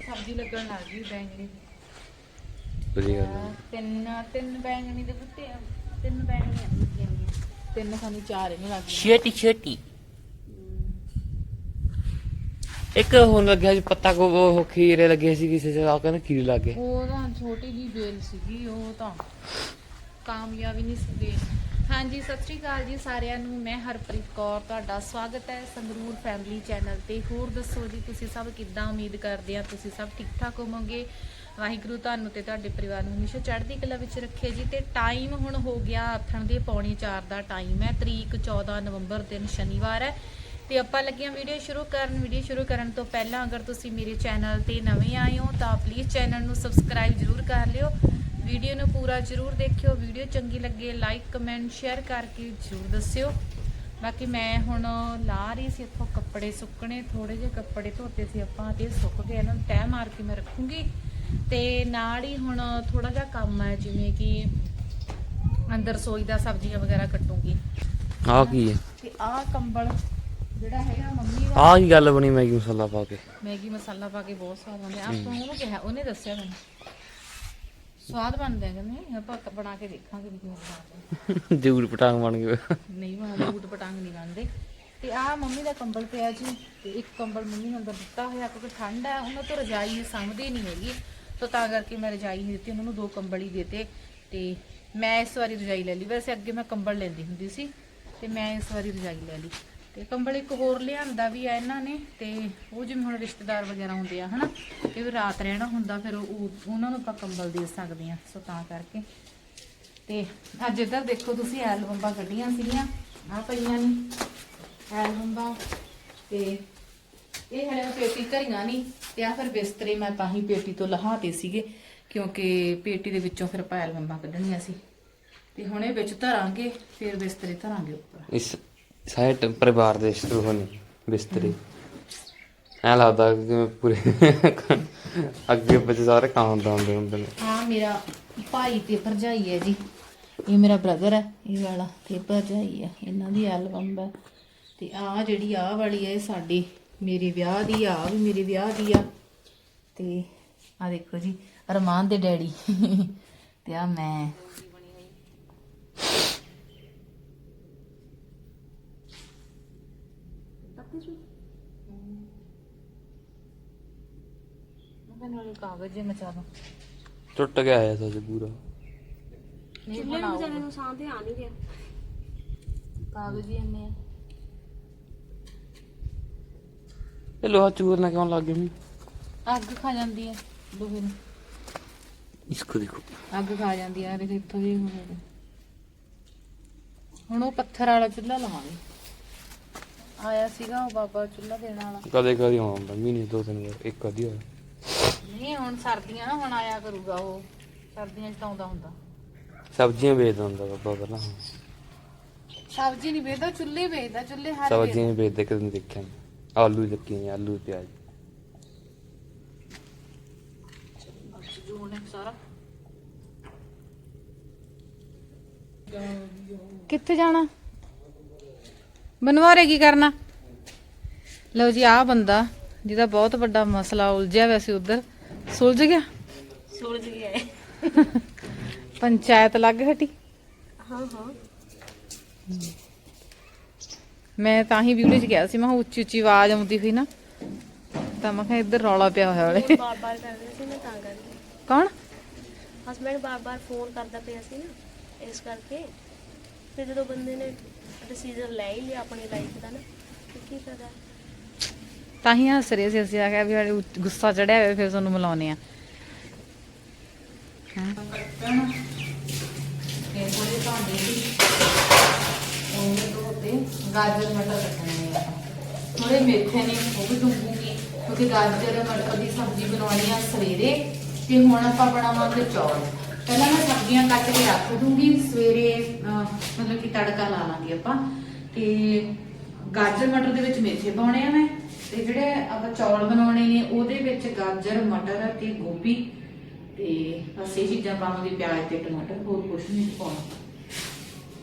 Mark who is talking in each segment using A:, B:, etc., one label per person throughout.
A: ਸਬਜ਼ੀ ਲੱਗਣ ਲੱਗ ਗਈ ਬੈਂਗਣੀ ਦੀ।
B: ਵਧੀਆ ਗੱਲ ਆ।
A: ਤਿੰਨ ਤਿੰਨ ਬੈਂਗਣੀ ਦੇ ਬੁੱਤੇ ਆ। ਤਿੰਨ ਬੈਂਗਣੀਆਂ ਲੱਗੀਆਂ ਹੋਈਆਂ ਤਿੰਨ ਖਾਣੀ ਚਾਰ ਇਹਨੂੰ ਲੱਗ ਗਈਆਂ
B: ਛੇਤੀ ਛੇਤੀ। ਇੱਕ ਹੁਣ ਲੱਗਿਆ ਜੀ ਪੱਤਾ ਕੋ ਉਹ ਖੀਰੇ ਲੱਗੇ ਸੀ ਕਿਸੇ ਜਗ੍ਹਾ ਕਹਿੰਦੇ ਖੀਰੇ ਲੱਗੇ
A: ਉਹ ਤਾਂ ਛੋਟੀ ਜੀ ਬੇਲ ਸੀਗੀ ਉਹ ਤਾਂ ਕਾਮਯਾਬੀ ਨਹੀਂ ਸੀ ਬੇਲ ਹਾਂਜੀ, ਸਤਿ ਸ਼੍ਰੀ ਅਕਾਲ ਜੀ ਸਾਰਿਆਂ ਨੂੰ। ਮੈਂ ਹਰਪ੍ਰੀਤ ਕੌਰ, ਤੁਹਾਡਾ ਸਵਾਗਤ ਹੈ ਸੰਗਰੂਰ ਫੈਮਿਲੀ ਚੈਨਲ ਤੇ। ਹੋਰ ਦੱਸੋ ਜੀ, ਤੁਸੀਂ ਸਭ ਕਿੱਦਾਂ ਉਮੀਦ ਕਰਦੇ ਆ? ਤੁਸੀਂ ਸਭ ਠੀਕ ਠਾਕ ਹੋਵੋਗੇ? ਵਾਹਿਗੁਰੂ ਤੁਹਾਨੂੰ ਤੇ ਤੁਹਾਡੇ ਪਰਿਵਾਰ ਨੂੰ ਹਮੇਸ਼ਾ ਚੜ੍ਹਦੀ ਕਲਾ ਵਿੱਚ ਰੱਖੇ ਜੀ। ਤੇ ਟਾਈਮ ਹੁਣ ਹੋ ਗਿਆ ਆਥਣ ਦੇ ਪੌਣੇ 4 ਦਾ ਟਾਈਮ ਹੈ। ਤਰੀਕ 14 ਨਵੰਬਰ ਦਿਨ ਸ਼ਨੀਵਾਰ ਹੈ। ਤੇ ਆਪਾਂ ਲੱਗੀਆਂ ਵੀਡੀਓ ਸ਼ੁਰੂ ਕਰਨ। ਵੀਡੀਓ ਸ਼ੁਰੂ ਕਰਨ ਤੋਂ ਪਹਿਲਾਂ ਅਗਰ ਤੁਸੀਂ ਮੇਰੇ ਚੈਨਲ ਤੇ ਨਵੇਂ ਆਏ ਹੋ ਤਾਂ ਪਲੀਜ਼ ਚੈਨਲ ਨੂੰ ਸਬਸਕ੍ਰਾਈਬ ਜਰੂਰ ਕਰ ਲਿਓ। ਵੀਡੀਓ ਨੂੰ ਪੂਰਾ ਜਰੂਰ ਦੇਖਿਓ ਵੀਡੀਓ ਚੰਗੀ ਲੱਗੇ ਲਾਈਕ ਕਮੈਂਟ ਸ਼ੇਅਰ ਕਰਕੇ ਜਰੂਰ ਦੱਸਿਓ। ਬਾਕੀ ਮੈਂ ਹੁਣ ਲਾ ਰਹੀ ਸੀ ਇੱਥੋਂ ਕੱਪੜੇ ਸੁੱਕਣੇ ਥੋੜੇ ਜਿਹੇ ਕੱਪੜੇ ਧੋਤੇ ਸੀ ਆਪਾਂ ਤੇ ਸੁੱਕ ਗਏ ਇਹਨਾਂ ਨੂੰ ਤਹਿ ਮਾਰ ਕੇ ਮੈਂ ਰੱਖੂੰਗੀ। ਤੇ ਨਾਲ ਹੀ ਹੁਣ ਥੋੜਾ ਜਿਹਾ ਕੰਮ ਹੈ ਜਿਵੇਂ ਕਿ ਅੰਦਰ ਸੋਈ ਦਾ ਸਬਜ਼ੀਆਂ ਵਗੈਰਾ ਕੱਟੂੰਗੀ।
B: ਆਹ ਕੀ ਹੈ?
A: ਤੇ ਆਹ ਕੰਬਲ ਜਿਹੜਾ ਹੈਗਾ ਮੰਮੀ ਦਾ।
B: ਆਹ ਕੀ ਗੱਲ ਬਣੀ ਮੈਗੀ ਮਸਾਲਾ ਪਾ ਕੇ?
A: ਮੈਗੀ ਮਸਾਲਾ ਪਾ ਕੇ ਬਹੁਤ ਸਵਾਦ ਬਣਦੇ ਆ ਆਪਾਂ ਉਹਨੂੰ ਕਿਹਾ ਉਹਨੇ ਦੱਸਿਆ ਮੈਨੂੰ। ਸਵਾਦ ਬਣਦੇ ਆ ਕਹਿੰਦੇ ਆਪਾਂ ਬਣਾ ਕੇ ਦੇਖਾਂਗੇ ਵੀ ਕਿਵੇਂ ਬਣਦੇ
B: ਜੂੜ ਪਟਾਂਗ ਬਣ ਗਏ।
A: ਨਹੀਂ ਬਣਦੇ ਬੂਟ ਪਟਾਂਗ ਨਹੀਂ ਬਣਦੇ। ਤੇ ਆਹ ਮੰਮੀ ਦਾ ਕੰਬਲ ਪਿਆ ਜੀ ਤੇ ਇੱਕ ਕੰਬਲ ਮੰਮੀ ਨੇ ਅੰਦਰ ਦਿੱਤਾ ਹੋਇਆ ਕਿਉਂਕਿ ਠੰਡ ਹੈ ਉਹਨਾਂ ਤੋਂ ਰਜਾਈ ਸਮਝਦੀ ਨਹੀਂ ਹੈਗੀ। ਤਾਂ ਤਾਂ ਕਰਕੇ ਮੈਂ ਰਜਾਈ ਨਹੀਂ ਦਿੱਤੀ ਉਹਨਾਂ ਨੂੰ ਦੋ ਕੰਬਲ ਹੀ ਦਿੱਤੇ। ਤੇ ਮੈਂ ਇਸ ਵਾਰੀ ਰਜਾਈ ਲੈ ਲਈ। ਵੈਸੇ ਅੱਗੇ ਮੈਂ ਕੰਬਲ ਲੈਂਦੀ ਹੁੰਦੀ ਸੀ ਤੇ ਮੈਂ ਇਸ ਵਾਰੀ ਰਜਾਈ ਲੈ ਲਈ। ਤੇ ਕੰਬਲ ਇੱਕ ਹੋਰ ਲਿਆਂਦਾ ਵੀ ਆ ਇਹਨਾਂ ਨੇ ਤੇ ਉਹ ਜਿਵੇਂ ਹੁਣ ਰਿਸ਼ਤੇਦਾਰ ਵਗੈਰਾ ਹੁੰਦੇ ਆ, ਹਨਾ? ਇਹ ਵੀ ਰਾਤ ਰਹਿਣਾ ਹੁੰਦਾ, ਫਿਰ ਉਹ ਉਹਨਾਂ ਨੂੰ ਆਪਾਂ ਕੰਬਲ ਦੇ ਸਕਦੇ ਆ ਸੋ ਤਾਂ ਕਰਕੇ। ਤੇ ਅੱਜ ਇੱਧਰ ਦੇਖੋ ਤੁਸੀਂ ਐਲਬਮਾਂ ਕੱਢੀਆਂ ਸੀਗੀਆਂ ਆ ਪਈਆਂ ਨੇ। ਐਲਬਮਾਂ ਤੇ ਇਹ ਹਲੇ ਪੇਟੀ ਧਰੀਆਂ ਨਹੀਂ, ਤੇ ਆ ਫਿਰ ਬਿਸਤਰੇ ਮੈਂ ਤਾਂ ਹੀ ਪੇਟੀ ਤੋਂ ਲਹਾਤੇ ਸੀਗੇ, ਕਿਉਂਕਿ ਪੇਟੀ ਦੇ ਵਿੱਚੋਂ ਫਿਰ ਆਪਾਂ ਐਲਬਮਾਂ ਕੱਢਣੀਆਂ ਸੀ। ਤੇ ਹੁਣ ਇਹ ਵਿੱਚ ਧਰਾਂਗੇ, ਫਿਰ ਬਿਸਤਰੇ ਧਰਾਂਗੇ ਉੱਪਰ।
B: ਇਸ ਸਾਰੇ ਟ- ਪਰਿਵਾਰ ਦੇ ਸ਼ੁਰੂ ਹੋਣੇ, ਬਿਸਤਰੇ। ਐ ਲੱਗਦਾ ਕਿ ਜਿਵੇਂ ਪੂਰੇ ਅੱਗੇ ਪਿੱਛੇ ਸਾਰੇ ਕੰਮ ਦਾ ਹੁੰਦੇ ਹੁੰਦੇ ਨੇ।
A: ਆ ਮੇਰਾ ਭਾਈ ਤੇ ਭਰਜਾਈ ਹੈ ਜੀ। ਇਹ ਮੇਰਾ ਬ੍ਰਦਰ ਹੈ, ਇਹ ਵਾਲਾ ਤੇ ਭਰਜਾਈ ਹੈ, ਇਹਨਾਂ ਦੀ ਐਲਬਮ ਹੈ। ਤੇ ਆ ਜਿਹੜੀ ਆ ਵਾਲੀ ਹੈ, ਇਹ ਸਾਡੀ, ਮੇਰੇ ਵਿਆਹ ਦੀ ਆ, ਆਹ ਵੀ ਮੇਰੇ ਵਿਆਹ ਦੀ ਆ। ਤੇ ਆ ਦੇਖੋ ਜੀ, ਅਰਮਾਨ ਦੇ ਡੈਡੀ। ਤੇ ਆ ਮੈਂ। ਮੈਂ ਨਾਲ ਕਾਗਜ਼ ਜੇ ਮਚਾ ਦੋ
B: ਟੁੱਟ ਗਿਆ ਹੈ ਸੱਚ ਪੂਰਾ।
A: ਨਹੀਂ
C: ਚੁੱਲ੍ਹੇ ਨੂੰ ਵਿਚਾਰੇ ਨੂੰ ਸਾਹ ਤੇ ਆ ਨਹੀਂ ਰਿਹਾ।
A: ਕਾਗਜ਼ ਹੀ ਇੰਨੇ ਆ।
B: ਇਹ ਲੋਹਾ ਚੂਰਨਾ ਕਿਉਂ ਲੱਗ ਗਿਆ ਮੈਨੂੰ
A: ਅੱਗ ਖਾ ਜਾਂਦੀ ਹੈ ਲੋਹੇ ਨੂੰ।
B: ਇਸਕੋ ਦੇਖੋ।
A: ਅੱਗ ਖਾ ਜਾਂਦੀ ਹੈ ਦੇਖ ਇੱਥੋਂ ਜੀ ਹੋ ਹੁਣ ਉਹ ਪੱਥਰ ਵਾਲਾ ਚੁੱਲ੍ਹਾ ਲਵਾਂਗੇ। ਆਇਆ ਸੀਗਾ ਉਹ ਬਾਬਾ ਚੁੱਲ੍ਹਾ ਦੇਣ ਵਾਲਾ।
B: ਕਦੇ ਕਦੇ ਆਉਂਦਾ ਮਹੀਨੇ ਦੋ ਤਿੰਨ ਵਾਰ ਇੱਕ ਅੱਧੀ ਹੋਇਆ
A: ਨਹੀਂ ਹੁਣ ਸਰਦੀਆਂ ਨਾ ਹੁਣ ਆਇਆ ਕਰੂਗਾ ਉਹ। ਸਰਦੀਆਂ 'ਚ ਤਾਂ ਆਉਂਦਾ ਹੁੰਦਾ।
B: ਸਬਜ਼ੀਆਂ ਵੇਚਦਾ ਹੁੰਦਾ ਬਾਬਾ ਪਹਿਲਾਂ।
A: ਸਬਜ਼ੀ ਨਹੀਂ ਵੇਚਦਾ ਚੁੱਲ੍ਹੇ ਵੇਚਦਾ ਚੁੱਲ੍ਹੇ ਹਰ
B: ਸਬਜ਼ੀਆਂ ਵੇਚਦੇ ਕਦੇ ਨਹੀਂ ਦੇਖਿਆ। ਮੈਂ। ਆਲੂ ਲੱਗੇ ਨੇ ਆਲੂ ਪਿਆਜ਼।
A: ਜੂਨ ਹੈ ਸਾਰਾ ਕਿੱਥੇ ਜਾਣਾ? ਬਨਵਾਰੇ ਕੀ ਕਰਨਾ? ਲਓ ਜੀ ਆਹ ਬੰਦਾ ਜਿਹਦਾ ਬਹੁਤ ਵੱਡਾ ਮਸਲਾ ਉਲਝਿਆ ਹੋਇਆ ਸੀ ਉਧਰ। ਸੁਲਝ ਗਿਆ?
C: ਸੁਲਝ ਗਿਆ
A: ਪੰਚਾਇਤ ਲੱਗ ਹਟੀ?
C: ਹਾਂ ਹਾਂ।
A: ਮੈਂ ਤਾਂ ਹੀ ਵੀਡੀਓ 'ਚ ਗਿਆ ਸੀ ਮੈਂ ਉੱਚੀ ਉੱਚੀ ਆਵਾਜ਼ ਆਉਂਦੀ ਹੋਈ ਨਾ। ਤਾਂ ਮੈਂ ਕਿਹਾ ਇੱਧਰ ਰੌਲਾ ਪਿਆ ਹੋਇਆ ਵਾਲੇ
C: ਬਾਰ ਬਾਰ ਕਰਦੇ ਸੀ ਮੈਂ ਤਾਂ ਕਰਕੇ।
A: ਕੌਣ?
C: ਹਸਬੰਡ ਬਾਰ ਬਾਰ ਫੋਨ ਕਰਦਾ ਪਿਆ ਸੀ ਨਾ ਇਸ ਕਰਕੇ। ਫਿਰ ਜਦੋਂ ਬੰਦੇ ਨੇ ਡਿਸੀਜਨ ਲੈ ਹੀ ਲਿਆ ਆਪਣੀ ਲਾਈਫ ਦਾ ਨਾ। ਕੀ ਫਾਇਦਾ?
A: ਤਾਂ ਹੀ ਹੱਸ ਰਹੇ ਸੀ ਅਸੀਂ ਆਖਿਆ ਵੀ ਹਾਲੇ ਗੁੱਸਾ ਚੜਿਆ ਹੋਇਆ ਫਿਰ ਤੁਹਾਨੂੰ ਮਿਲਾਉਨੇ ਆ ਗਾਜਰ ਮਟਰ ਕੱਟਣੇ ਆ ਥੋੜੇ ਮੇਥੇ ਨੇ ਉਹ ਵੀ ਡੁੱਬੂਗੀ। ਕਿਉਂਕਿ ਗਾਜਰ ਮਟਰ ਦੀ ਸਬਜ਼ੀ ਬਣਾਉਣੀ ਆ ਸਵੇਰੇ ਤੇ ਹੁਣ ਆਪਾਂ ਬਣਾਵਾਂਗੇ ਚੌਲ। ਪਹਿਲਾਂ ਮੈਂ ਸਬਜ਼ੀਆਂ ਕੱਟ ਕੇ ਰੱਖ ਦੂੰਗੀ ਸਵੇਰੇ ਮਤਲਬ ਕਿ ਤੜਕਾ ਲਾ ਲਾਂਗੇ ਆਪਾਂ। ਤੇ ਗਾਜਰ ਮਟਰ ਦੇ ਵਿੱਚ ਮੇਥੇ ਪਾਉਣੇ ਆ ਮੈਂ ਤੇ ਜਿਹੜੇ ਆਪਾਂ ਚੌਲ ਬਣਾਉਣੇ ਨੇ ਉਹਦੇ ਵਿੱਚ ਗਾਜਰ ਮਟਰ ਤੇ ਗੋਭੀ ਤੇ ਬਸ ਇਹ ਚੀਜ਼ਾਂ ਪਾਵਾਂਗੇ ਪਿਆਜ਼ ਤੇ ਟਮਾਟਰ ਹੋਰ ਕੁਝ ਨਹੀਂ ਪਾਉਣਾ।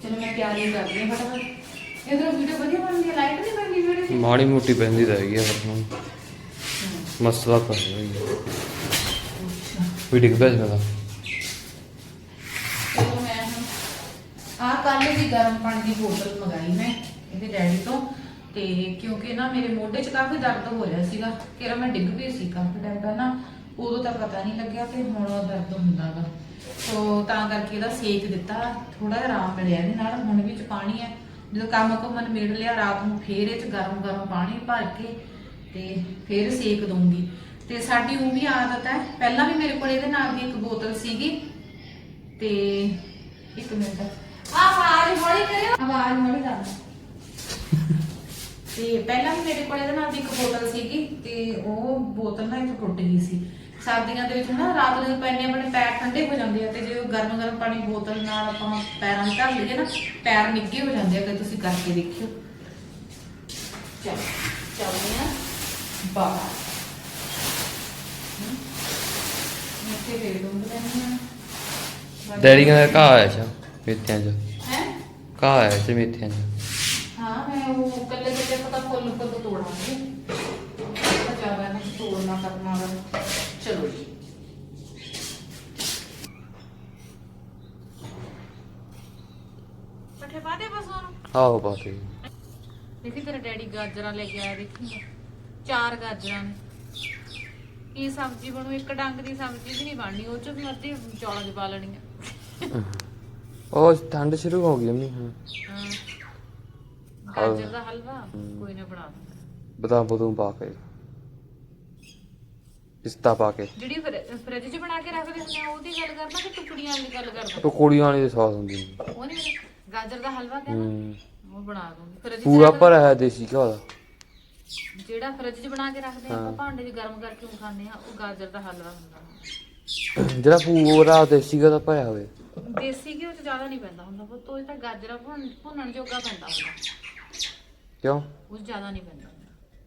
A: ਚਲੋ ਮੈਂ ਤਿਆਰੀ ਕਰਦੀ ਹਾਂ ਫਟਾਫਟ। ਇਧਰੋਂ ਵੀਡੀਓ ਵਧੀਆ ਬਣਦੀ ਹੈ ਲਾਈਟ ਨਹੀਂ ਬਣਦੀ ਵੀਡੀਓ 'ਚ
B: ਮਾੜੀ ਮੋਟੀ ਪੈਂਦੀ ਤਾਂ ਹੈਗੀ ਆ ਫਿਰ ਹੁਣ ਮਸਲਾ ਤਾਂ ਹੈ। ਹੀ। ਵੀ ਡਿੱਗ ਪਿਆ
A: ਕੱਲ ਵੀ ਗਰਮ ਪਾਣੀ ਦੀ ਬੋਤਲ ਮੰਗਾਈ ਮੈਂ ਇਹਦੇ ਡੈਡੀ ਤੋਂ ਤੇ ਕਿਉਂਕਿ ਨਾ ਮੇਰੇ ਮੋਢੇ 'ਚ ਕਾਫੀ ਦਰਦ ਹੋ ਰਿਹਾ ਸੀਗਾ ਕਿਰਾ ਮੈਂ ਡਿੱਗ ਪਈ ਸੀ ਕਾਫੀ ਟਾਈਮ ਪਹਿਲਾਂ, ਉਦੋਂ ਤਾਂ ਪਤਾ ਨਹੀਂ ਲੱਗਿਆ ਕਿ ਹੁਣ ਦਰਦ ਹੁੰਦਾਗਾ। ਸੋ ਤਾਂ ਕਰਕੇ ਇਹਦਾ ਸੇਕ ਦਿੱਤਾ ਥੋੜਾ ਜਿਹਾ ਆਰਾਮ ਮਿਲਿਆ ਇਹਦੇ ਨਾਲ, ਹੁਣ ਵਿੱਚ ਪਾਣੀ ਹੈ। ਜਦੋਂ ਕੰਮ ਕੁੰਮਨ ਮੇੜ ਲਿਆ, ਰਾਤ ਨੂੰ ਫੇਰ ਇਹ 'ਚ ਗਰਮ ਗਰਮ ਪਾਣੀ ਭਰ ਕੇ ਤੇ ਫੇਰ ਸੇਕ ਦਊਂਗੀ। ਤੇ ਸਾਡੀ ਉਹ ਵੀ ਆਦਤ ਹੈ, ਪਹਿਲਾਂ ਵੀ ਮੇਰੇ ਕੋਲ ਇਹਦੇ ਨਾਲ ਦੀ ਇੱਕ ਬੋਤਲ ਸੀਗੀ, ਤੇ ਇੱਕ ਮਿੰਟ। ਆਵਾਜ਼ ਹੌਲੀ ਕਰਿਓ। ਆਵਾਜ਼ ਹੌਲੀ ਕਰ ਤੇ ਪਹਿਲਾਂ ਵੀ ਮੇਰੇ ਕੋਲ ਇਹਦੇ ਨਾਲ ਦੀ ਇੱਕ ਬੋਤਲ ਸੀਗੀ ਤੇ ਉਹ ਬੋਤਲ ਨਾ ਇੱਥੇ ਟੁੱਟ ਗਈ ਸੀ। ਸਰਦੀਆਂ ਦੇ ਵਿੱਚ ਨਾ ਰਾਤ ਨੂੰ ਪੈਣੇ ਆਪਣੇ ਪੈਰ ਠੰਡੇ ਹੋ ਜਾਂਦੇ ਆ ਤੇ ਜੇ ਗਰਮ ਗਰਮ ਪਾਣੀ ਬੋਤਲ ਨਾਲ ਆਪਾਂ ਪੈਰਾਂ 'ਚ ਧਰ ਲਈਏ ਨਾ ਪੈਰ ਨਿੱਘੇ ਹੋ ਜਾਂਦੇ ਆ ਕਿ ਤੁਸੀਂ ਕਰਕੇ ਦੇਖਿਓ। ਚਲ ਚੱਲਦੇ ਆ ਬਾਹਰ। ਇੱਥੇ ਫੇਰ ਡੁੱਬ ਲੈਣੀ ਆ
B: ਡੈਡੀ ਕਹਿੰਦਾ ਘਾਹ ਆਇਆ ਸੀ ਮੇਥਿਆਂ 'ਚ।
A: ਹੈ?
B: ਘਾਹ ਆਇਆ ਸੀ ਮੇਥਿਆਂ 'ਚ?
A: ਹਾਂ ਮੈਂ ਉਹ ਕੱਲੇ ਕੱਲੇ ਪਤਾ ਫੁੱਲ ਕਦੋਂ ਤੋੜਾਂਗੇ। ਤਾਂ ਜ਼ਿਆਦਾ ਨਹੀਂ ਤੋੜਨਾ ਕਰਨਾ ਵਾ। ਚਲੋ ਜੀ। ਪੱਠੇ ਪਾਦੇ ਬਸ ਉਹਨੂੰ
B: ਆਹੋ ਬਾਤੇ
A: ਦੇਖੀ ਤੇਰਾ ਡੈਡੀ ਗਾਜਰਾਂ ਲੈ ਕੇ ਆਇਆ ਦੇਖੀ ਚਾਰ ਗਾਜਰਾਂ ਨੇ। ਕੀ ਸਬਜ਼ੀ ਬਣੂ ਇੱਕ ਡੰਗ ਦੀ ਸਬਜ਼ੀ ਵੀ ਨਹੀਂ ਬਣਨੀ ਉਹ ਚ ਅੱਧੀ ਚੌਲਾਂ ਚ ਪਾ ਲੈਣੀ ਆ
B: ਉਹ ਠੰਡ ਸ਼ੁਰੂ ਹੋ ਗਈ ਅੰਮੀ ਹਾਂ।
A: ਹਾਂ। ਗਾਜਰ ਦਾ ਹਲਵਾ ਕੋਈ ਨਾ ਬਣਾ ਦੂੰ
B: ਬਦਾਮ ਬਦੂਮ ਪਾ ਕੇ ਪਿਸਤਾ ਪਾ ਕੇ।
A: ਜਿਹੜੀ ਫਰਿ- ਫਰਿੱਜ 'ਚ ਬਣਾ ਕੇ ਰੱਖਦੇ ਹੁੰਦੇ ਆ ਉਹਦੀ ਗੱਲ ਕਰਨਾ ਕਿ ਟੁਕੜੀਆਂ ਦੀ ਗੱਲ ਕਰਦਾ
B: ਪਕੌੜੀਆਂ ਵਾਲੀ ਸਵਾਦ ਹੁੰਦੀ
A: ਉਹ ਨਹੀਂ ਗਾਜਰ ਦਾ ਹਲਵਾ ਕਹਿੰਦਾ
B: ਹੂੰ।
A: ਉਹ ਬਣਾ ਦੂੰਗੀ ਫਰਿੱਜ 'ਚ
B: ਪੂਰਾ ਭਰਿਆ ਹੈ ਦੇਸੀ ਘਿਓ ਦਾ।
A: ਜਿਹੜਾ ਫਰਿੱਜ 'ਚ ਬਣਾ ਕੇ ਰੱਖਦੇ ਆ ਆਪਾਂ ਭਾਂਡੇ 'ਚ ਗਰਮ ਕਰਕੇ ਉਹ ਖਾਂਦੇ ਆ ਉਹ ਗਾਜਰ ਦਾ ਹਲਵਾ ਹੁੰਦਾ।
B: ਜਿਹੜਾ ਪੂਰਾ ਦੇਸੀ ਘਿਓ ਦਾ ਭਰਿਆ ਹੋਵੇ।
A: ਦੇਸੀ ਘਿਓ 'ਚ ਜ਼ਿਆਦਾ ਨਹੀਂ ਪੈਂਦਾ ਹੁੰਦਾ ਪੁੱਤ ਉਹ ਤਾਂ ਗਾਜਰਾਂ ਭੁੰਨ ਭੁੰਨਣ ਜੋਗਾ ਪੈਂਦਾ ਹੁੰਦਾ।
B: ਕਿਉਂ?
A: ਉਹ 'ਚ ਜ਼ਿਆਦਾ ਨਹੀਂ ਪੈਂਦਾ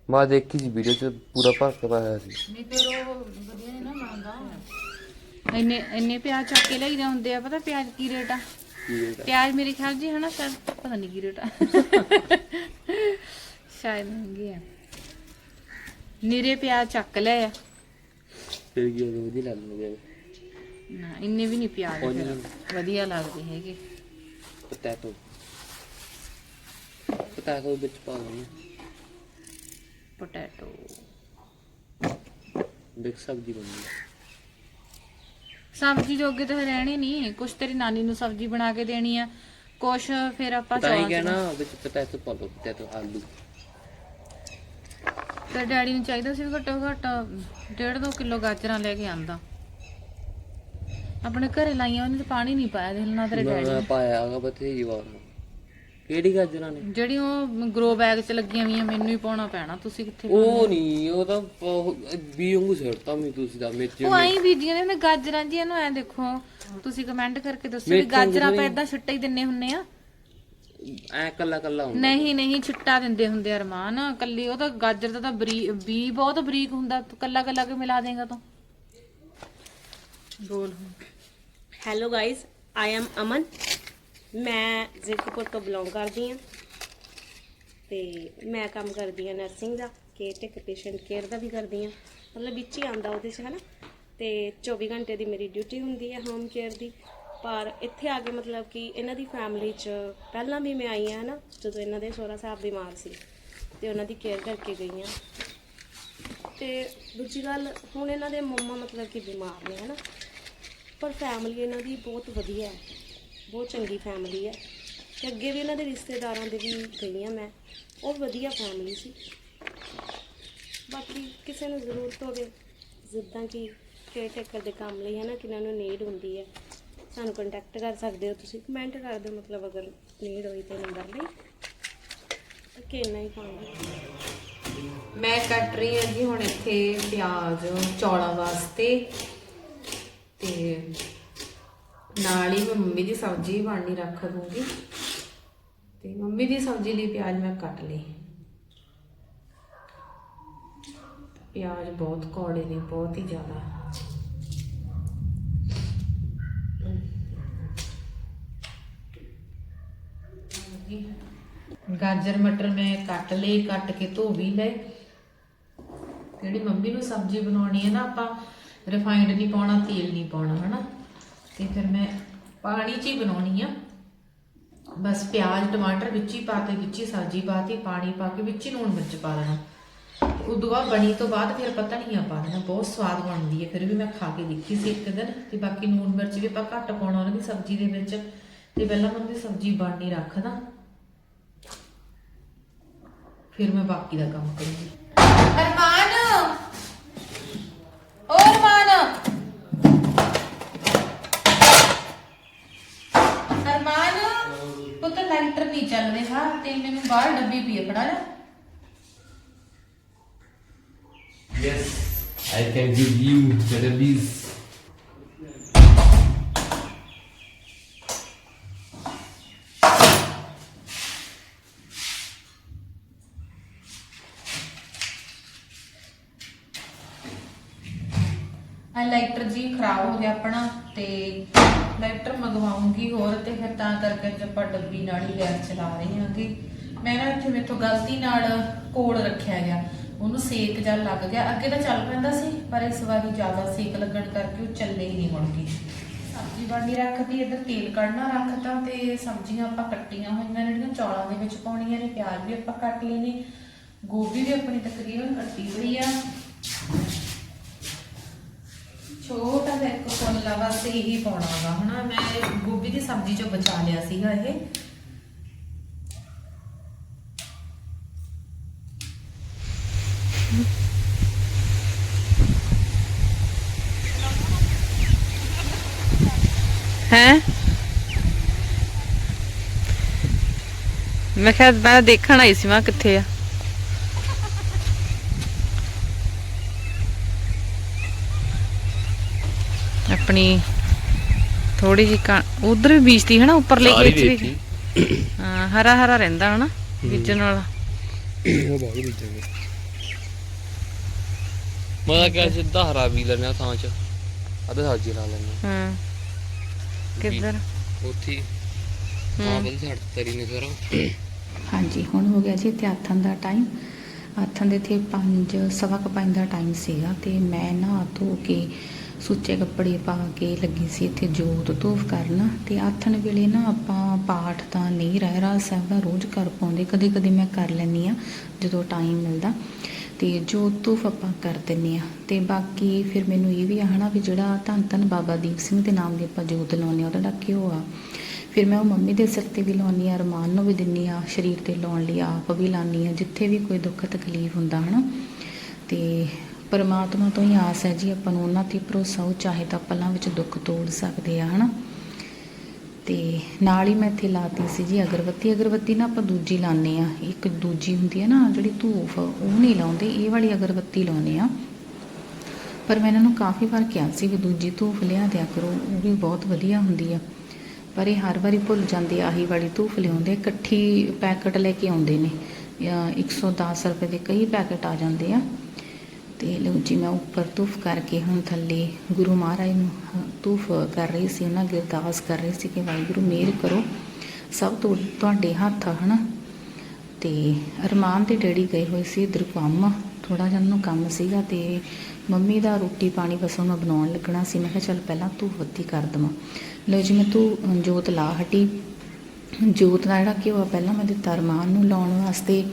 B: ਮੈਂ ਦੇਖੀ ਸੀ ਵੀਡੀਓ 'ਚ ਪੂਰਾ ਭਰ ਕੇ ਪਾਇਆ ਸੀ।
A: ਨਹੀਂ ਫਿਰ ਉਹ ਵਧੀਆ ਨਹੀਂ ਨਾ ਬਣਦਾ। ਇੰਨੇ ਇੰਨੇ ਪਿਆਜ਼ ਚੱਕ ਕੇ ਲਈਦੇ ਹੁੰਦੇ ਆ ਪਤਾ ਪਿਆਜ਼ ਕੀ ਰੇਟ ਆ? ਪਿਆਜ਼ ਮੇਰੇ ਖਿਆਲ ਜੀ ਹਨਾ ਸ਼ਾਇਦ ਪਤਾ ਨਹੀਂ ਕੀ ਰੇਟ ਆ। ਸ਼ਾਇਦ ਮਹਿੰਗੇ ਆ। ਨਿਰੇ ਪਿਆਜ਼ ਚੱਕ ਲਏ ਆ।
B: ਫਿਰ ਕੀ ਉਹ ਵਧੀਆ ਲੱਗਦੇ
A: ਨਾ ਇੰਨੇ ਵੀ ਨਹੀਂ ਪਿਆਜ਼ ਫਿਰ। ਵਧੀਆ ਲੱਗਦੇ ਹੈਗੇ।
B: ਪੋਟੈਟੋ ਪੋਟੈਟੋ ਵਿੱਚ ਪਾ ਲੈਣਾ
A: ਪੋਟੈਟੋ
B: ਮਿਕਸ ਸਬਜ਼ੀ ਬਣਦੀ
A: ਸਬਜ਼ੀ ਜੋਗੇ ਤਾਂ ਰਹਿਣੀ ਨਹੀਂ ਕੁਛ ਤੇਰੀ ਨਾਨੀ ਨੂੰ ਸਬਜ਼ੀ ਬਣਾ ਕੇ ਦੇਣੀ ਆ। ਕੁਛ ਫਿਰ ਆਪਾਂ
B: ਤਾਂ ਹੀ ਕਹਿਣਾ ਵਿੱਚ ਪੋਟੈਟੋ ਪਾ ਲਓ ਪੋਟੈਟੋ ਆਲੂ।
A: ਤੇ ਡੈਡੀ ਨੂੰ ਚਾਹੀਦਾ ਸੀ ਵੀ ਘੱਟੋ ਘੱਟ ਡੇਢ ਦੋ ਕਿਲੋ ਗਾਜਰਾਂ ਲੈ ਕੇ ਆਂਦਾ। ਆਪਣੇ ਘਰੇ ਲਾਈਆਂ ਉਹਨੇ ਤੇ ਪਾਣੀ ਨਹੀਂ ਪਾਇਆ ਦੇਖ ਲੈਣਾ ਤੇਰੇ ਡੈਡੀ
B: ਮੈਂ ਪਾਇਆ ਹੈਗਾ ਬਥੇਰੀ ਵਾਰ ਕਿਹੜੀ ਗਾਜਰਾਂ ਨੇ
A: ਜਿਹੜੀ ਉਹ ਗਰੋ ਬੈਗ 'ਚ ਲੱਗੀਆਂ ਵੀਆਂ ਮੈਨੂੰ ਹੀ ਪਾਉਣਾ ਪੈਣਾ ਤੁਸੀਂ ਕਿੱਥੇ
B: ਉਹ ਨਹੀਂ ਉਹ ਤਾਂ ਵੀ ਵਾਂਗੂ ਸਿਰਤਾ ਮੈਂ ਤੁਸੀਂ ਦਾ ਵਿੱਚ
A: ਉਹ ਆਈ ਬੀਜੀਆਂ ਨੇ ਗਾਜਰਾਂ ਜੀ ਇਹਨੂੰ ਐ ਦੇਖੋ ਤੁਸੀਂ ਕਮੈਂਟ ਕਰਕੇ ਦੱਸੋ ਵੀ ਗਾਜਰਾਂ ਆਪਾਂ ਏਦਾਂ ਛਿੱਟਾ ਹੀ ਦਿੰਨੇ ਹੁੰਨੇ ਆ।
B: ਐ ਕੱਲਾ ਕੱਲਾ ਹੁੰਦਾ।
A: ਨਹੀਂ ਨਹੀਂ ਛਿੱਟਾ ਦਿੰਦੇ ਹੁੰਦੇ ਆ ਅਰਮਾਨ ਕੱਲੀ ਉਹ ਤਾਂ ਗਾਜਰ ਦਾ ਤਾਂ ਬਰੀ ਬੀ ਬਹੁਤ ਬਰੀਕ ਹੁੰਦਾ ਤੂੰ ਕੱਲਾ ਕੱਲਾ ਕੇ ਮਿਲਾ ਦੇਗਾ ਤੂੰ? ਬੋਲ ਹੁਣ।
C: Hello guys I am Aman ਮੈਂ ਜ਼ਿਰਕਪੁਰ ਤੋਂ ਬਿਲੋਂਗ ਕਰਦੀ ਹਾਂ ਤੇ ਮੈਂ ਕੰਮ ਕਰਦੀ ਹਾਂ ਨਰਸਿੰਗ ਦਾ ਕੇਅਰ ਟੇਕ ਪੇਸ਼ੈਂਟ ਕੇਅਰ ਦਾ ਵੀ ਕਰਦੀ ਹਾਂ। ਮਤਲਬ ਵਿੱਚ ਹੀ ਆਉਂਦਾ ਉਹਦੇ 'ਚ ਹਨਾ। ਤੇ 24 ਘੰਟੇ ਦੀ ਮੇਰੀ ਡਿਊਟੀ ਹੁੰਦੀ ਹੈ ਹੋਮ ਕੇਅਰ ਦੀ। ਪਰ ਇੱਥੇ ਆ ਕੇ ਮਤਲਬ ਕਿ ਇਹਨਾਂ ਦੀ ਫੈਮਿਲੀ 'ਚ ਪਹਿਲਾਂ ਵੀ ਮੈਂ ਆਈ ਹਾਂ ਹਨਾ, ਜਦੋਂ ਇਹਨਾਂ ਦੇ ਸਹੁਰਾ ਸਾਹਿਬ ਬਿਮਾਰ ਸੀ। ਤੇ ਉਹਨਾਂ ਦੀ ਕੇਅਰ ਕਰਕੇ ਗਈ ਹਾਂ। ਤੇ ਦੂਜੀ ਗੱਲ, ਹੁਣ ਇਹਨਾਂ ਦੇ ਮੰਮਾ ਮਤਲਬ ਕਿ ਬਿਮਾਰ ਨੇ ਹਨਾ। ਪਰ ਫੈਮਿਲੀ ਇਹਨਾਂ ਦੀ ਬਹੁਤ ਵਧੀਆ ਹੈ, ਬਹੁਤ ਚੰਗੀ ਫੈਮਿਲੀ ਹੈ ਤੇ ਅੱਗੇ ਵੀ ਇਹਨਾਂ ਦੇ ਰਿਸ਼ਤੇਦਾਰਾਂ ਦੇ ਵੀ ਗਈ ਹਾਂ ਮੈਂ, ਉਹ ਵਧੀਆ ਫੈਮਿਲੀ ਸੀ। ਬਾਕੀ ਕਿਸੇ ਨੂੰ ਜ਼ਰੂਰਤ ਹੋਵੇ, ਜਿੱਦਾਂ ਕਿ ਕੇਅਰ ਟੇਕਰ ਦੇ ਕੰਮ ਲਈ ਹੈ ਨਾ, ਕਿ ਇਹਨਾਂ ਨੂੰ ਨੀਡ ਹੁੰਦੀ ਹੈ, ਸਾਨੂੰ ਕੰਟੈਕਟ ਕਰ ਸਕਦੇ ਹੋ ਤੁਸੀਂ ਕਮੈਂਟ ਕਰ ਦਿਓ, ਮਤਲਬ ਅਗਰ ਨੀਡ ਹੋਈ ਤੇ ਨੰਬਰ ਲਈ। ਕਿ ਇੰਨਾ ਹੀ ਪਾਉਂਗਾ
A: ਮੈਂ ਕੱਟ ਰਹੀ ਹਾਂ ਜੀ ਹੁਣ ਇੱਥੇ ਪਿਆਜ਼ ਚੌਲਾਂ ਵਾਸਤੇ। ਤੇ ਨਾਲ ਹੀ ਮੈਂ ਮੰਮੀ ਦੀ ਸਬਜ਼ੀ ਬਣਨੀ ਰੱਖ ਦੂੰਗੀ। ਤੇ ਮੰਮੀ ਦੀ ਸਬਜ਼ੀ ਲਈ ਪਿਆਜ਼ ਮੈਂ ਕੱਟ ਲਈ। ਪਿਆਜ਼ ਬਹੁਤ ਕੌੜੇ ਨੇ, ਬਹੁਤ ਹੀ ਜ਼ਿਆਦਾ। ਗਾਜਰ, ਮਟਰ ਮੈਂ ਕੱਟ ਲਈ ਕੱਟ ਕੇ ਧੋ ਵੀ ਲਏ। ਜਿਹੜੀ ਮੰਮੀ ਨੂੰ ਸਬਜ਼ੀ ਬਣਾਉਣੀ ਹੈ ਨਾ ਆਪਾਂ ਰਿਫਾਈਨਡ ਨਹੀਂ ਪਾਉਣਾ, ਤੇਲ ਨਹੀਂ ਪਾਉਣਾ, ਹਨਾ? ਤੇ ਫਿਰ ਮੈਂ ਪਾਣੀ 'ਚ ਹੀ ਬਣਾਉਣੀ ਆ। ਬਸ ਪਿਆਜ਼, ਟਮਾਟਰ ਵਿੱਚ ਹੀ ਪਾ ਕੇ, ਵਿੱਚ ਹੀ ਸਬਜ਼ੀ ਪਾਤੀ ਪਾਣੀ ਪਾ ਕੇ, ਵਿੱਚ ਹੀ ਲੂਣ ਮਿਰਚ ਪਾ ਦੇਣਾ ਉਦੋਂ ਬਾਅਦ ਬਣੀ ਤੋਂ ਬਾਅਦ ਫਿਰ ਪਤਾ ਨਹੀਂ ਪਾ ਦੇਣਾ, ਬਹੁਤ ਸਵਾਦ ਬਣਦੀ ਹੈ ਫਿਰ ਵੀ ਮੈਂ ਖਾ ਕੇ ਦੇਖੀ ਸੀ ਇੱਕ ਦਿਨ, ਤੇ ਬਾਕੀ ਲੂਣ ਮਿਰਚ ਵੀ ਆਪਾਂ ਘੱਟ ਪਾਉਣਾ ਉਹਨਾਂ ਦੀ ਸਬਜ਼ੀ ਦੇ ਵਿੱਚ। ਤੇ ਪਹਿਲਾਂ ਮੈਂ ਉਹਦੀ ਸਬਜ਼ੀ ਬਣਨੀ ਰੱਖਦਾ। ਫਿਰ ਮੈਂ ਬਾਕੀ ਦਾ ਕੰਮ ਕਰੂੰਗੀ। ਅਰਮਾਨ ਓ ਅਰਮਾਨ ਚੱਲ ਰਿਹਾ ਤੇ ਮੈਨੂੰ ਬਾਹਰ ਡੱਬੀ ਪੀ ਫੜਾ ਜਾ
B: Yes, I can give you the release.
A: ਆ ਲਾਈਟਰ ਜੀ ਖਰਾਬ ਹੋ ਗਿਆ ਆਪਣਾ ਤੇ ਲਾਈਟਰ ਮੰਗਵਾਉਂਗੀ ਹੋਰ ਤੇ ਫਿਰ ਤਾਂ ਕਰਕੇ ਅੱਜ ਆਪਾਂ ਡੱਬੀ ਨਾਲ ਹੀ ਗੈਸ ਚਲਾ ਰਹੇ ਹਾਂਗੇ। ਮੈਂ ਨਾ ਇੱਥੇ ਮੇਥੋਂ ਗਲਤੀ ਨਾਲ ਕੋਲ ਰੱਖਿਆ ਗਿਆ। ਉਹਨੂੰ ਸੇਕ ਜਾਂ ਲੱਗ ਗਿਆ। ਅੱਗੇ ਤਾਂ ਚੱਲ ਪੈਂਦਾ ਸੀ, ਪਰ ਇਸ ਵਾਰੀ ਜ਼ਿਆਦਾ ਸੇਕ ਲੱਗਣ ਕਰਕੇ ਉਹ ਚੱਲੇ ਹੀ ਨਹੀਂ ਮੁੜ ਕੇ ਸਬਜ਼ੀ ਬਣਨੀ ਰੱਖਦੀ, ਇੱਧਰ ਤੇਲ ਕੱਢਣਾ ਰੱਖਤਾ ਤੇ ਸਬਜ਼ੀਆਂ ਆਪਾਂ ਕੱਟੀਆਂ ਹੋਈਆਂ ਨੇ, ਜਿਹੜੀਆਂ ਚੌਲਾਂ ਦੇ ਵਿੱਚ ਪਾਉਣੀਆਂ ਨੇ, ਪਿਆਜ਼ ਵੀ ਆਪਾਂ ਕੱਟ ਲਏ ਨੇ। ਗੋਭੀ ਵੀ ਆਪਣੀ ਤਕਰੀਬਨ ਕੱਟੀ ਹੋਈ ਆ। ਛੋਟਾ ਜਿਹਾ ਇੱਕ ਫੁੱਲਾ ਬਸ ਇਹੀ ਪਾਉਣਾ ਵਾ। ਹਨਾ ਮੈਂ ਗੋਭੀ ਦੀ ਸਬਜ਼ੀ ਚੋਂ ਬਚਾ ਲਿਆ ਸੀਗਾ ਇਹ।
D: ਹੈ? ਮੈਂ ਕਿਹਾ ਮੈਂ ਦੇਖਣ ਆਈ ਸੀ, ਮੈਂ ਕਿੱਥੇ ਆ? ਆਪਣੀ ਥੋੜੀ ਜਿਹੀ ਉਧਰ ਵੀ ਬੀਜਤੀ ਹੈ ਨਾ ਉੱਪਰਲੇ ਖੇਤ
B: ਵੇਚੀ।
D: ਵੀ। ਹਾਂ ਹਰਾ ਹਰਾ ਰਹਿੰਦਾ ਹਨਾ ਬੀਜਣ ਵਾਲਾ।
B: ਉਹ ਬਹੁਤ ਬੀਜਾਂਗੇ। ਮੈਂ ਕਿਹਾ ਸਿੱਧਾ ਹਰਾ ਵੀ ਲੈਣਾ ਥਾਂ ਚ ਅਦੇ ਸਬਜ਼ੀ ਲਾ ਲੈਣਾ
D: ਹਾਂ। ਕਿੱਧਰ?
B: ਉੱਥੇ ਹੀ। ਬਲ ਛੱਡ ਤਰੀ ਨੇ ਸਾਰਾ
E: ਹਾਂਜੀ ਹੁਣ ਹੋ ਗਿਆ ਜੀ ਤੇ ਆਥਣ ਦਾ ਟਾਈਮ ਆਥਣ ਦੇ ਤੇ 5 ਸਵਾ ਕੁ ਪੰਜ ਦਾ ਟਾਈਮ ਸੀਗਾ ਤੇ ਮੈਂ ਨਹਾ ਧੋ ਕੇ ਸੁੱਚੇ ਕੱਪੜੇ ਪਾ ਕੇ ਲੱਗੀ ਸੀ ਇੱਥੇ ਜੋਤ ਧੂਫ ਕਰਨ ਤੇ ਆਥਣ ਵੇਲੇ ਨਾ ਆਪਾਂ ਪਾਠ ਤਾਂ ਨਹੀਂ ਰਹਿ ਰਾਜ ਸਾਹਿਬ ਦਾ ਰੋਜ਼ ਕਰ ਪਾਉਂਦੇ ਕਦੇ ਕਦੇ ਮੈਂ ਕਰ ਲੈਂਦੀ ਆ ਜਦੋਂ ਟਾਈਮ ਮਿਲਦਾ। ਤੇ ਜੋਤ ਧੂਫ ਆਪਾਂ ਕਰ ਦਿੰਦੇ ਆ ਤੇ ਬਾਕੀ ਫਿਰ ਮੈਨੂੰ ਇਹ ਵੀ ਆ ਹਨਾ ਵੀ ਜਿਹੜਾ ਧੰਨ ਧੰਨ ਬਾਬਾ ਦੀਪ ਸਿੰਘ ਦੇ ਨਾਮ ਦੀ ਆਪਾਂ ਜੋਤ ਲਾਉਂਦੇ ਆ ਉਹਦਾ ਜਿਹੜਾ ਘਿਓ ਆ? ਫਿਰ ਮੈਂ ਉਹ ਮੰਮੀ ਦੇ ਸਿਰ ਤੇ ਵੀ ਲਾਉਣੀ ਆ ਰਮਾਨ ਨੂੰ ਵੀ ਦਿੰਨੀ ਆ ਸਰੀਰ ਤੇ ਲਾਉਣ ਲਈ ਆਪ ਵੀ ਲਾਉਣੀ ਆ ਜਿੱਥੇ ਵੀ ਕੋਈ ਦੁੱਖ ਤਕਲੀਫ ਹੁੰਦਾ ਹਨਾ। ਤੇ ਪਰਮਾਤਮਾ ਤੋਂ ਹੀ ਆਸ ਹੈ ਜੀ, ਆਪਾਂ ਨੂੰ ਉਹਨਾਂ ਤੇ ਭਰੋਸਾ, ਉਹ ਚਾਹੇ ਤਾਂ ਪਲਾਂ ਵਿੱਚ ਦੁੱਖ ਤੋੜ ਸਕਦੇ ਆ, ਹਨਾ? ਤੇ ਨਾਲ ਹੀ ਮੈਂ ਇੱਥੇ ਲਾਤੀ ਸੀ ਜੀ ਅਗਰਬੱਤੀ। ਅਗਰਬੱਤੀ ਨਾ ਆਪਾਂ ਦੂਜੀ ਲਾਉਂਦੇ ਆ। ਇੱਕ ਦੂਜੀ ਹੁੰਦੀ ਹੈ ਨਾ, ਜਿਹੜੀ ਧੂਫ, ਉਹ ਨਹੀਂ ਲਾਉਂਦੇ। ਇਹ ਵਾਲੀ ਅਗਰਬੱਤੀ ਲਾਉਂਦੇ ਆ। ਪਰ ਮੈਂ ਇਹਨਾਂ ਨੂੰ ਕਾਫੀ ਵਾਰ ਕਿਹਾ ਸੀ ਵੀ ਦੂਜੀ ਧੂਫ ਲਿਆ ਦਿਆ ਕਰੋ, ਉਹ ਵੀ ਬਹੁਤ ਵਧੀਆ ਹੁੰਦੀ ਆ। ਪਰ ਇਹ ਹਰ ਵਾਰੀ ਭੁੱਲ ਜਾਂਦੇ ਆਹੀ ਵਾਲੀ ਧੂਫ ਲਿਆਉਂਦੇ ਇਕੱਠੀ ਪੈਕਟ ਲੈ ਕੇ ਆਉਂਦੇ ਨੇ। ਜਾਂ 110 ਰੁਪਏ ਦੇ ਕਈ ਪੈਕਟ ਆ ਜਾਂਦੇ ਆ। ਤੇ ਲਓ ਜੀ ਮੈਂ ਉੱਪਰ ਧੂਫ ਕਰਕੇ ਹੁਣ ਥੱਲੇ ਗੁਰੂ ਮਹਾਰਾਜ ਨੂੰ, ਹ- ਧੂਫ ਕਰ ਰਹੀ ਸੀ, ਉਹਨਾਂ ਅੱਗੇ ਅਰਦਾਸ ਕਰ ਰਹੀ ਸੀ ਕਿ ਵਾਹਿਗੁਰੂ ਮਿਹਰ ਕਰੋ। ਸਭ ਤੋਂ ਤੁਹਾਡੇ ਹੱਥ ਆ, ਹਨਾ? ਤੇ ਅਰਮਾਨ ਤੇ ਡੈਡੀ ਗਏ ਹੋਏ ਸੀ ਇੱਧਰ ਕੰਮ ਥੋੜਾ ਜਿਹਾ ਉਹਨੂੰ ਕੰਮ ਸੀਗਾ ਤੇ ਮੰਮੀ ਦਾ ਰੋਟੀ ਪਾਣੀ ਬਸ ਉਹਨੂੰ ਬਣਾਉਣ ਲੱਗਣਾ ਸੀ। ਮੈਂ ਕਿਹਾ ਚੱਲ ਪਹਿਲਾਂ ਧੂਫ ਬੱਤੀ ਕਰ ਦਵਾਂ। ਲਓ ਜੀ, ਮੈਂ ਤੂੰ ਜੋਤ ਲਾ ਹਟੀ। ਜੋਤ ਦਾ ਜਿਹੜਾ ਘਿਓ ਆ, ਪਹਿਲਾਂ ਮੈਂ ਦਿੱਤਾ ਅਰਮਾਨ ਨੂੰ ਲਾਉਣ ਵਾਸਤੇ।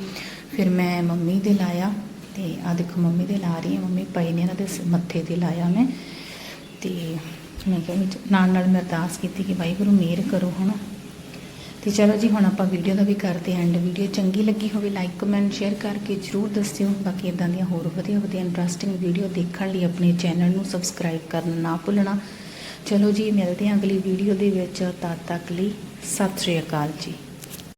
E: ਫਿਰ ਮੈਂ ਮੰਮੀ ਦੇ ਲਾਇਆ। ਤੇ ਆ ਦੇਖੋ ਮੰਮੀ ਦੇ ਲਾ ਰਹੀ ਹਾਂ, ਮੰਮੀ ਪਏ ਨੇ ਇਹਨਾਂ ਦੇ ਸ- ਮੱਥੇ ਤੇ ਲਾਇਆ ਮੈਂ। ਤੇ ਮੈਂ ਕਿਹਾ ਵੀ ਨਾਲ ਨਾਲ ਮੈਂ ਅਰਦਾਸ ਕੀਤੀ ਕਿ ਵਾਹਿਗੁਰੂ ਮਿਹਰ ਕਰੋ, ਹਨਾ। ਤੇ ਚਲੋ ਜੀ, ਹੁਣ ਆਪਾਂ ਵੀਡੀਓ ਦਾ ਵੀ ਕਰਦੇ ਐਂਡ ਵੀਡੀਓ ਚੰਗੀ ਲੱਗੀ ਹੋਵੇ ਲਾਈਕ ਕਮੈਂਟ ਸ਼ੇਅਰ ਕਰਕੇ ਜਰੂਰ ਦੱਸਿਓ। ਬਾਕੀ ਇਦਾਂ ਦੀਆਂ ਹੋਰ ਵਧੀਆ ਵਧੀਆ ਇੰਟਰਸਟਿੰਗ ਵੀਡੀਓ ਦੇਖਣ ਲਈ ਆਪਣੇ ਚੈਨਲ ਨੂੰ ਸਬਸਕ੍ਰਾਈਬ ਕਰਨਾ ਨਾ ਭੁੱਲਣਾ। ਚਲੋ ਜੀ, ਮਿਲਦੇ ਹਾਂ ਅਗਲੀ ਵੀਡੀਓ ਦੇ ਵਿੱਚ। ਤਦ ਤੱਕ ਲਈ ਸਤਿ ਸ਼੍ਰੀ ਅਕਾਲ ਜੀ।